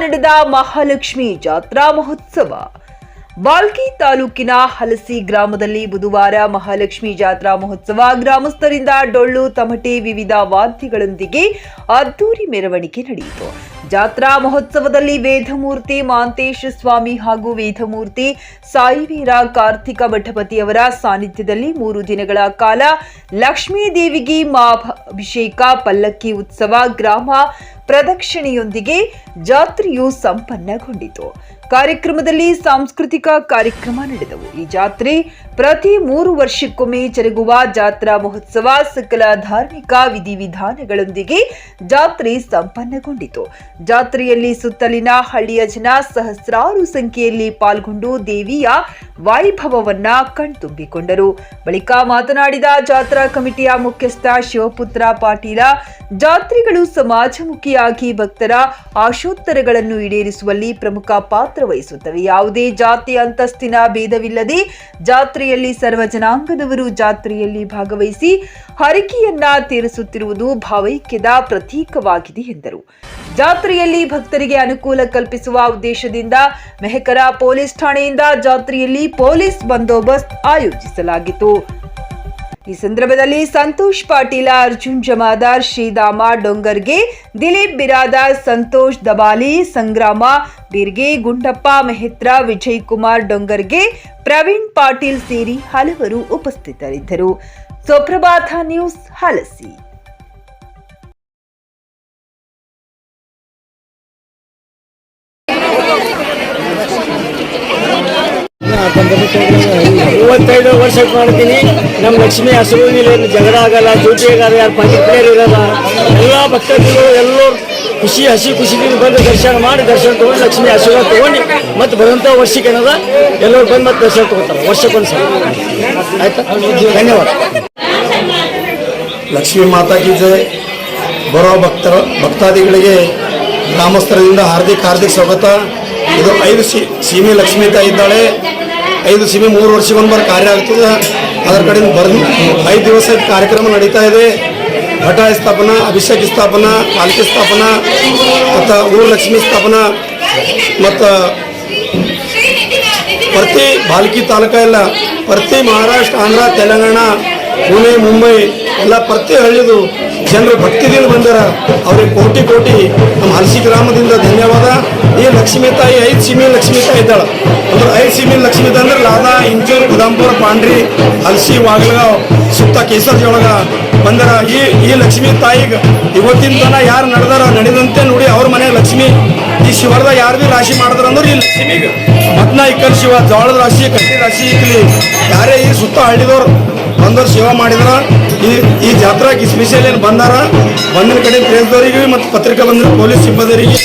ನಡೆದ ಮಹಾಲಕ್ಷ್ಮಿ ಜಾತ್ರಾ ಮಹೋತ್ಸವ. ಬಾಲ್ಕಿ ತಾಲೂಕಿನ ಹಲಸಿ ಗ್ರಾಮದಲ್ಲಿ ಬುಧವಾರ ಮಹಾಲಕ್ಷ್ಮಿ ಜಾತ್ರಾ ಮಹೋತ್ಸವ. ಗ್ರಾಮಸ್ಥರಿಂದ ಡೊಳ್ಳು, ತಮಟೆ ವಿವಿಧ ವಾದ್ಯಗಳೊಂದಿಗೆ ಅದ್ದೂರಿ ಮೆರವಣಿಗೆ ನಡೆಯಿತು. ಜಾತ್ರಾ ಮಹೋತ್ಸವದಲ್ಲಿ ವೇದಮೂರ್ತಿ ಮಾಂತೇಶ ಸ್ವಾಮಿ ಹಾಗೂ ವೇದಮೂರ್ತಿ ಸಾಯಿವೀರ ಕಾರ್ತಿಕ ಭಟ್ಟಪತಿಯವರ ಸಾನ್ನಿಧ್ಯದಲ್ಲಿ ಮೂರು ದಿನಗಳ ಕಾಲ ಲಕ್ಷ್ಮೀ ದೇವಿಗೆ ಮಾಭಿಷೇಕ ಪಲ್ಲಕ್ಕಿ ಉತ್ಸವ, ಗ್ರಾಮ ಪ್ರದಕ್ಷಿಣೆಯೊಂದಿಗೆ ಜಾತ್ರೆಯು ಸಂಪನ್ನಗೊಂಡಿತು. ಕಾರ್ಯಕ್ರಮದಲ್ಲಿ ಸಾಂಸ್ಕೃತಿಕ ಕಾರ್ಯಕ್ರಮ ನಡೆದವು. ಈ ಜಾತ್ರೆ ಪ್ರತಿ ಮೂರು ವರ್ಷಕ್ಕೊಮ್ಮೆ ಜರುಗುವ ಜಾತ್ರಾ ಮಹೋತ್ಸವ ಸಕಲ ಧಾರ್ಮಿಕ ವಿಧಿವಿಧಾನಗಳೊಂದಿಗೆ ಜಾತ್ರೆ ಸಂಪನ್ನಗೊಂಡಿತು. ಜಾತ್ರೆಯಲ್ಲಿ ಸುತ್ತಲಿನ ಹಳ್ಳಿಯ ಜನ ಸಹಸ್ರಾರು ಸಂಖ್ಯೆಯಲ್ಲಿ ಪಾಲ್ಗೊಂಡು ದೇವಿಯ ವೈಭವವನ್ನ ಕಣ್ತುಂಬಿಕೊಂಡರು. ಬಳಿಕ ಮಾತನಾಡಿದ ಜಾತ್ರಾ ಕಮಿಟಿಯ ಮುಖ್ಯಸ್ಥ ಶಿವಪುತ್ರ ಪಾಟೀಲ, ಜಾತ್ರೆಗಳು ಸಮಾಜಮುಖಿಯಾಗಿ ಭಕ್ತರ ಆಶೋತ್ತರಗಳನ್ನು ಈಡೇರಿಸುವಲ್ಲಿ ಪ್ರಮುಖ ಪಾತ್ರ ವಹಿಸುತ್ತವೆ. ಯಾವುದೇ ಜಾತಿ, ಅಂತಸ್ತಿನ ಭೇದವಿಲ್ಲದೆ ಜಾತ್ರೆಯಲ್ಲಿ ಸರ್ವ ಜನಾಂಗದವರು ಜಾತ್ರೆಯಲ್ಲಿ ಭಾಗವಹಿಸಿ ಹರಕೆಯನ್ನ ತೀರಿಸುತ್ತಿರುವುದು ಭಾವೈಕ್ಯದ ಪ್ರತೀಕವಾಗಿದೆ ಎಂದರು. ಜಾತ್ರೆಯಲ್ಲಿ ಭಕ್ತರಿಗೆ ಅನುಕೂಲ ಕಲ್ಪಿಸುವ ಉದ್ದೇಶದಿಂದ ಮೆಹಕರ ಪೊಲೀಸ್ ಠಾಣೆಯಿಂದ ಜಾತ್ರೆಯಲ್ಲಿ ಪೊಲೀಸ್ ಬಂದೋಬಸ್ತ್ ಆಯೋಜಿಸಲಾಗಿತ್ತು. ಈ ಸಂದರ್ಭದಲ್ಲಿ ಸಂತೋಷ್ ಪಾಟೀಲ, ಅರ್ಜುನ್ ಜಮಾದಾರ್, ಶ್ರೀಧಾಮ ಡೊಂಗರ್ಗೆ ದಿಲೀಪ್ ಬಿರಾದಾರ್ ಸಂತೋಷ್ ದಬಾಲಿ, ಸಂಗ್ರಾಮ ಬಿರ್ಗೆ, ಗುಂಡಪ್ಪ ಮೆಹತ್ರ ವಿಜಯ್ ಕುಮಾರ್ ಡೊಂಗರ್ಗೆ ಪ್ರವೀಣ್ ಪಾಟೀಲ್ ಸೇರಿ ಹಲವರು ಉಪಸ್ಥಿತರಿದ್ದರು. ಸುಪ್ರಭಾತ ನ್ಯೂಸ್, ಹಲಸಿ. ಮೂವತ್ತೈದು ವರ್ಷ ಮಾಡ್ತೀನಿ. ನಮ್ಮ ಲಕ್ಷ್ಮಿ ಹಸುವಿನಿಲ್ಲ ಜಗಳ ಆಗಲ್ಲ ಡ್ಯೂಟಿ ಆಗಲ್ಲ, ಯಾರು ಪ್ಲೇಯರ್ ಇರಲ್ಲ. ಎಲ್ಲ ಭಕ್ತರು ಎಲ್ಲರೂ ಖುಷಿ, ಹಸಿ ಖುಷಿದಿಂದ ಬಂದು ದರ್ಶನ ಮಾಡಿ ದರ್ಶನ ತಗೊಂಡು ಲಕ್ಷ್ಮಿ ಆಶೀರ್ವಾದ ತಗೊಂಡು ಮತ್ತೆ ಬರುವಂಥ ವರ್ಷಕ್ಕೆ ಏನದ? ಎಲ್ಲರೂ ಬಂದು ಮತ್ತೆ ದರ್ಶನ ತಗೋತಾರೆ, ವರ್ಷಕ್ಕೊಂದ್ಸಲ. ಆಯ್ತಾ? ಧನ್ಯವಾದ. ಲಕ್ಷ್ಮೀ ಮಾತಾ ಕಿ ಜೈ. ಬರೋ ಭಕ್ತರ, ಭಕ್ತಾದಿಗಳಿಗೆ ಗ್ರಾಮಸ್ಥರದಿಂದ ಹಾರ್ದಿಕ ಹಾರ್ದಿಕ ಸ್ವಾಗತ. ಇದು ಐದು ಸೀಮೆ ಲಕ್ಷ್ಮೀ ತಾಯಿ ಇದ್ದಾಳೆ. ಐದು ಸಿಮಿ ಮೂರು ವರ್ಷಕ್ಕೊಂದು ಕಾರ್ಯ ಆಗ್ತದೆ. ಅದರ ಕಡೆಯಿಂದ ಬರೆದು. ಐದು ದಿವಸ ಕಾರ್ಯಕ್ರಮ ನಡೀತಾ ಇದೆ. ಘಟ ಸ್ಥಾಪನಾ, ಅಭಿಷೇಕ ಸ್ಥಾಪನಾ, ಪಾಲಿಕೆ ಸ್ಥಾಪನಾ, ಮತ್ತು ಊರು ಲಕ್ಷ್ಮಿ ಸ್ಥಾಪನಾ, ಮತ್ತು ಪ್ರತಿ ಬಾಲ್ಕಿ ತಾಲೂಕ ಎಲ್ಲ, ಪ್ರತಿ ಮಹಾರಾಷ್ಟ್ರ, ಆಂಧ್ರ, ತೆಲಂಗಾಣ ಪುಣೆ, ಮುಂಬೈ ಎಲ್ಲ ಪ್ರತಿ ಹಳ್ಳಿದು ಜನರು ಭಕ್ತಿದಿಂದ ಬಂದಾರ. ಅವ್ರಿಗೆ ಕೋಟಿ ಕೋಟಿ ನಮ್ಮ ಹಲಸಿ ಗ್ರಾಮದಿಂದ ಧನ್ಯವಾದ. ಈ ಲಕ್ಷ್ಮೀ ತಾಯಿ, ಐದು ಸೀಮೆ ಲಕ್ಷ್ಮೀ ತಾಯಿ ಇದ್ದಾಳೆ. ಅಂದ್ರೆ ಐದು ಸೀಮೆ ಲಕ್ಷ್ಮೀ ಅಂದ್ರೆ ಲಾದಾ, ಇಂಚೂರು ಗುದಾಂಪುರ ಪಾಂಡ್ರಿ, ಹಲಸಿ, ವಾಗಲಗಾವ್, ಸುತ್ತ ಕೇಸರ್ಜಿ ಒಳಗ ಬಂದರ. ಈ ಈ ಲಕ್ಷ್ಮೀ ತಾಯಿಗೆ ಇವತ್ತಿನ ತನ ಯಾರು ನಡೆದಾರ ನಡೆದಂತೆ ನೋಡಿ ಅವ್ರ ಮನೆ ಲಕ್ಷ್ಮಿ. ಈ ಶಿವರದ ಯಾರು ಭೀ ರಾಶಿ ಮಾಡಿದ್ರ ಅಂದ್ರೆ ಈ ಲಕ್ಷ್ಮಿಗೆ. ಮತ್ನ ಇಕ್ಕಲ್ ಶಿವ ಜೋಳದ ರಾಶಿ ಕಟ್ಟಿ ರಾಶಿ ಇಕ್ಕಲಿ ಯಾರೇ ಈ ಸುತ್ತ ಹಳ್ಳಿದವ್ರು ಬಂದವ್ರು ಸೇವಾ ಮಾಡಿದ್ರ, ಈ ಈ ಜಾತ್ರಾಗೆ ಸ್ಪೆಷಲ್ ಏನು ಬಂದಾರ, ಬಂದಿನ ಕಡೆ ಪ್ರೇಸ್ದವರಿಗೆ ಮತ್ತು ಪತ್ರಿಕಾ ಬಂದ ಪೊಲೀಸ್ ಸಿಬ್ಬಂದಿರಿಗೆ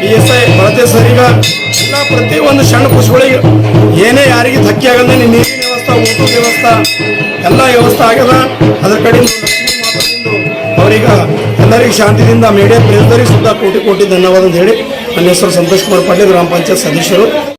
ಪಿ ಎಸ್ ಐ ಬಳತೆ ಸರಿಗ, ಎಲ್ಲ ಪ್ರತಿ ಒಂದು ಸಣ್ಣ ಖುಷಿಗಳಿಗೆ ಏನೇ ಯಾರಿಗೆ ಧಕ್ಕೆ ಆಗಲ್ಲ ನೀರಿನ ವ್ಯವಸ್ಥೆ, ಊಟದ ವ್ಯವಸ್ಥೆ, ಎಲ್ಲ ವ್ಯವಸ್ಥೆ ಆಗ್ಯದ. ಅದ್ರ ಕಡೆ ಅವರೀಗ ಎಲ್ಲರಿಗೂ ಶಾಂತಿದಿಂದ ಮೀಡಿಯಾ ಪ್ರೇಸ್ದವರಿಗೆ ಸುತ್ತ ಕೋಟಿ ಕೋಟಿ ಧನ್ಯವಾದ ಅಂತ ಹೇಳಿ, ನನ್ನ ಹೆಸರು ಸಂತೋಷ್ ಕುಮಾರ್ ಪಾಟೀಲ್, ಗ್ರಾಮ ಪಂಚಾಯತ್ ಸದಸ್ಯರು.